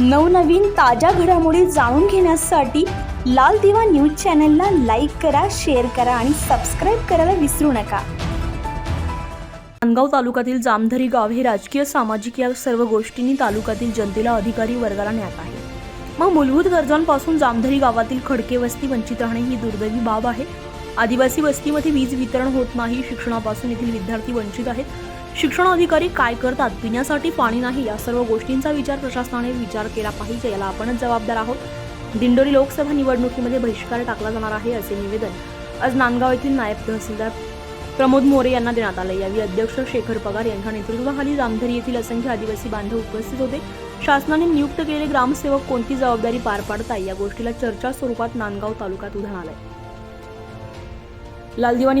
नवनवीन ताज्या घडामोडी जाणून घेण्यासाठी लाल दिवा न्यूज चॅनलला लाईक करा शेअर करा आणि सबस्क्राईब करायला विसरू नका. नांदगाव तालुक्यातील जामधरी गाव हे राजकीय सामाजिक या सर्व गोष्टींनी तालुक्यातील जनतेला अधिकारी वर्गाला न्यात आहे. मग मूलभूत गरजांपासून जामधरी गावातील खडके वस्ती वंचित राहणे ही दुर्दैवी बाब आहे. आदिवासी वस्तीमध्ये वीज वितरण होत नाही शिक्षणापासून येथील विद्यार्थी वंचित आहेत. शिक्षण अधिकारी काय करतात पिण्यासाठी पाणी नाही या सर्व गोष्टींचा विचार प्रशासनाने विचार केला पाहिजे याला आपणच जबाबदार आहोत. दिंडोरी लोकसभा निवडणुकीमध्ये बहिष्कार टाकला जाणार आहे असे निवेदन आज नांदगाव येथील नायब तहसीलदार प्रमोद मोरे यांना देण्यात आले. यावेळी अध्यक्ष शेखर पगार यांच्या नेतृत्वाखाली जामधरी येथील असंख्य आदिवासी बांधव उपस्थित होते. शासनाने नियुक्त केलेले ग्रामसेवक कोणती जबाबदारी पार पाडताय या गोष्टीला चर्चा स्वरूपात नांदगाव तालुक्यात उधाण आलंय. लालदिवाणी